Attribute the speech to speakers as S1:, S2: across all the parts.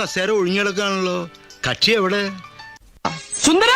S1: കസേര ഒഴിഞ്ഞെടുക്കാണല്ലോ. കക്ഷി എവിടെ?
S2: സുന്ദര!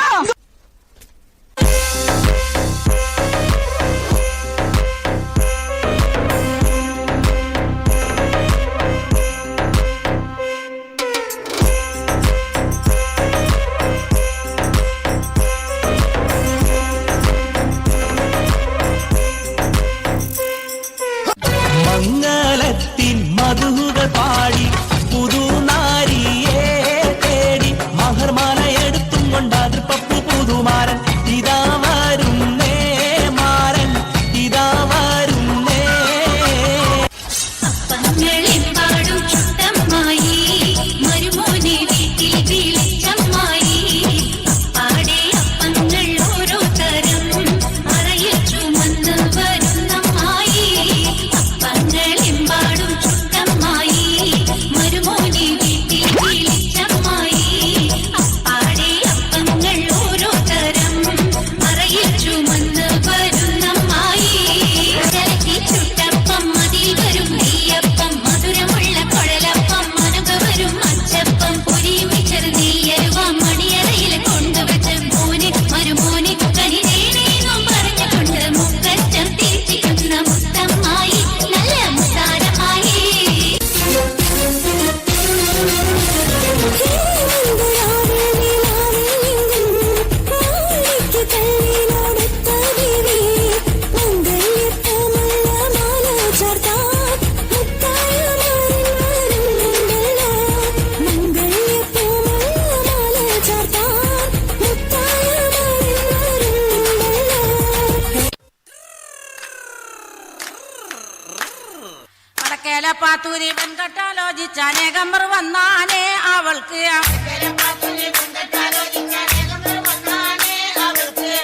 S3: അക്കല പാത്തൂരി വെങ്കട്ടാലോചിച്ച അനേകമ്പർ വന്നാനേ അവൾക്ക്.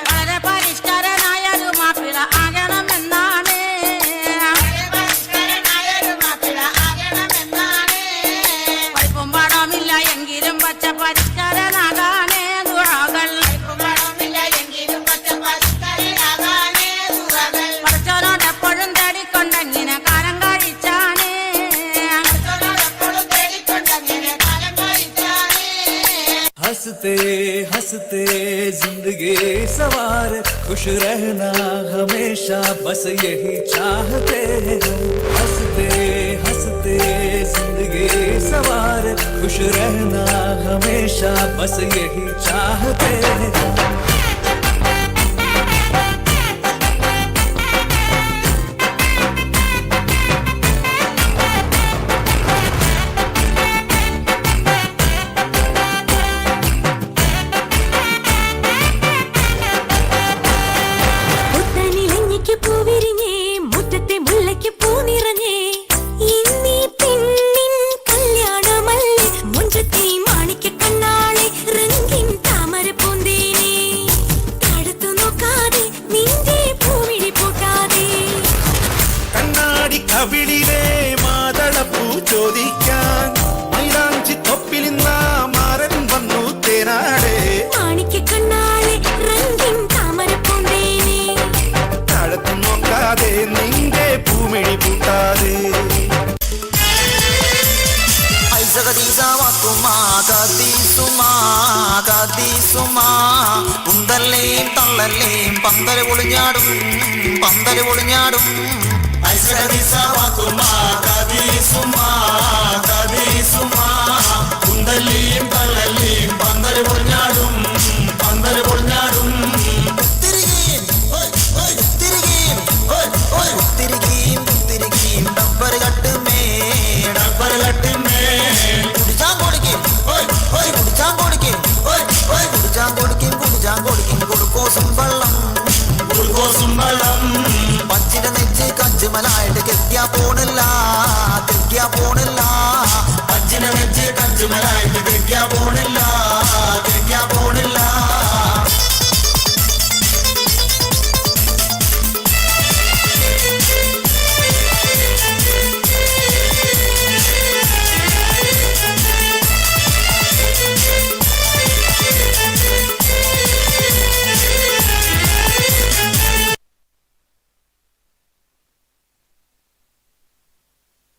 S3: വളരെ പരിഷ്കാരനായ ഒരു മാപ്പിള ആകണമെന്നാണ്. പഠിപ്പും പണമില്ല എങ്കിലും പച്ച പരിഷ്കാര
S2: हँसते हँसते ज़िंदगी सवार। खुश रहना हमेशा बस यही चाहते हैं। हँसते हँसते ज़िंदगी सवार। खुश रहना हमेशा बस यही चाहते हैं। ും
S4: തള്ളല്ലേയും പന്തൽ പൊളിഞ്ഞാടും പന്തൽ പൊളിഞ്ഞാടും. തള്ളല്ലേയും പന്തൽ പൊളിഞ്ഞാടും പന്തൽ പൊളിഞ്ഞാടും. to my life.